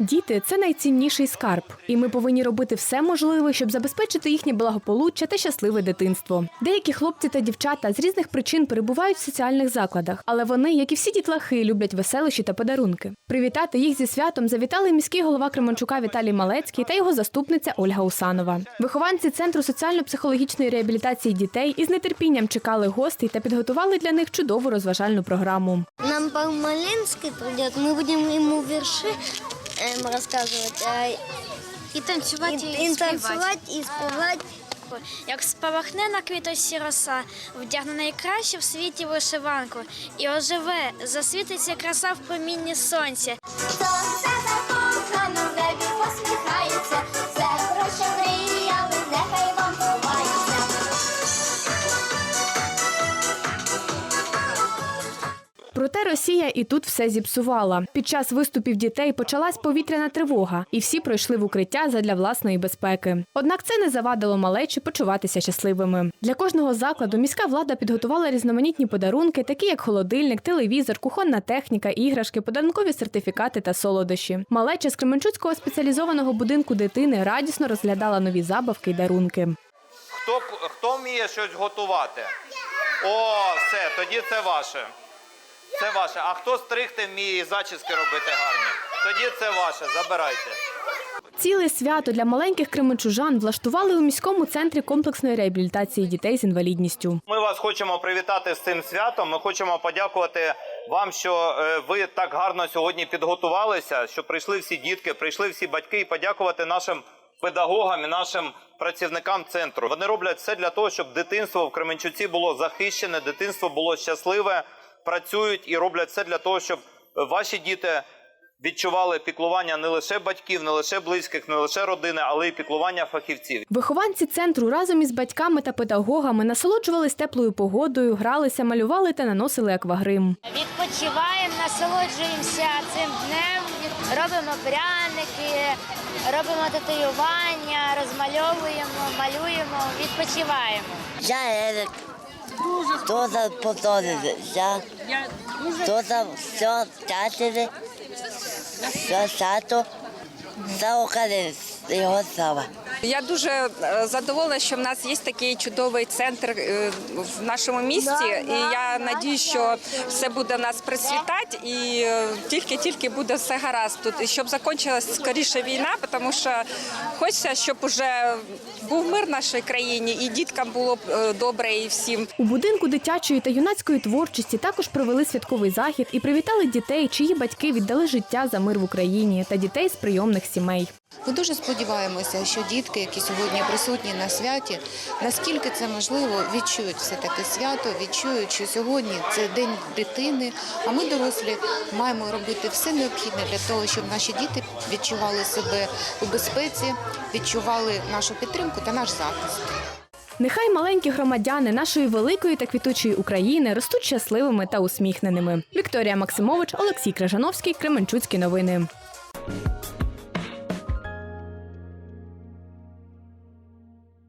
Діти це найцінніший скарб, і ми повинні робити все можливе, щоб забезпечити їхнє благополуччя та щасливе дитинство. Деякі хлопці та дівчата з різних причин перебувають в соціальних закладах, але вони, як і всі дітлахи, люблять веселощі та подарунки. Привітати їх зі святом завітали міський голова Кременчука Віталій Малецький та його заступниця Ольга Усанова. Вихованці центру соціально-психологічної реабілітації дітей із нетерпінням чекали гостей та підготували для них чудову розважальну програму. Нам Малинский придет, мы будем ему верши эм, рассказывать, а, І танцювати, і, і танцювати, і співати. Як спалахне на квітосі роса, вдягне найкраще в світі вишиванку, і оживе, засвітиться краса в промінні сонця. Проте Росія і тут все зіпсувала. Під час виступів дітей почалась повітряна тривога, і всі пройшли в укриття задля власної безпеки. Однак це не завадило малечі почуватися щасливими. Для кожного закладу міська влада підготувала різноманітні подарунки, такі як холодильник, телевізор, кухонна техніка, іграшки, подарункові сертифікати та солодощі. Малеча з Кременчуцького спеціалізованого будинку дитини радісно розглядала нові забавки й дарунки. Хто, хто вміє щось готувати? О, все, тоді це ваше. Це ваше. А хто стригти вміє і зачіски робити гарні? Тоді це ваше, забирайте. Ціле свято для маленьких кременчужан влаштували у міському центрі комплексної реабілітації дітей з інвалідністю. Ми вас хочемо привітати з цим святом. Ми хочемо подякувати вам, що е, ви так гарно сьогодні підготувалися, що прийшли всі дітки, прийшли всі батьки, і подякувати нашим педагогам і нашим працівникам центру. Вони роблять все для того, щоб дитинство в Кременчуці було захищене, дитинство було щасливе, працюють і роблять все для того, щоб ваші діти. Відчували піклування не лише батьків, не лише близьких, не лише родини, але й піклування фахівців. Вихованці центру разом із батьками та педагогами насолоджувались теплою погодою, гралися, малювали та наносили аквагрим. Відпочиваємо, насолоджуємося цим днем, робимо пряники, робимо татуювання, розмальовуємо, малюємо, відпочиваємо. Я Ерик. Хто за повторити? Я. Хто за все втратили? Все сато. За Україну. Його слава. Я дуже е, задоволена, що в нас є такий чудовий центр е, в нашому місті. І я надію, що все буде в нас процвітати і е, тільки-тільки буде все гаразд тут. І щоб закінчилась скоріше війна, тому що хочеться, щоб уже був мир в нашій країні, і діткам було б добре, і всім. У будинку дитячої та юнацької творчості також провели святковий захід і привітали дітей, чиї батьки віддали життя за мир в Україні та дітей з прийомних сімей. Ми дуже сподіваємося, що дітки, які сьогодні присутні на святі, наскільки це можливо, відчують все таке свято, відчують, що сьогодні це день дитини. А ми, дорослі, маємо робити все необхідне для того, щоб наші діти відчували себе у безпеці, відчували нашу підтримку та наш захист. Нехай маленькі громадяни нашої великої та квітучої України ростуть щасливими та усміхненими. Вікторія Максимович, Олексій Крижановський, Кременчуцькі новини.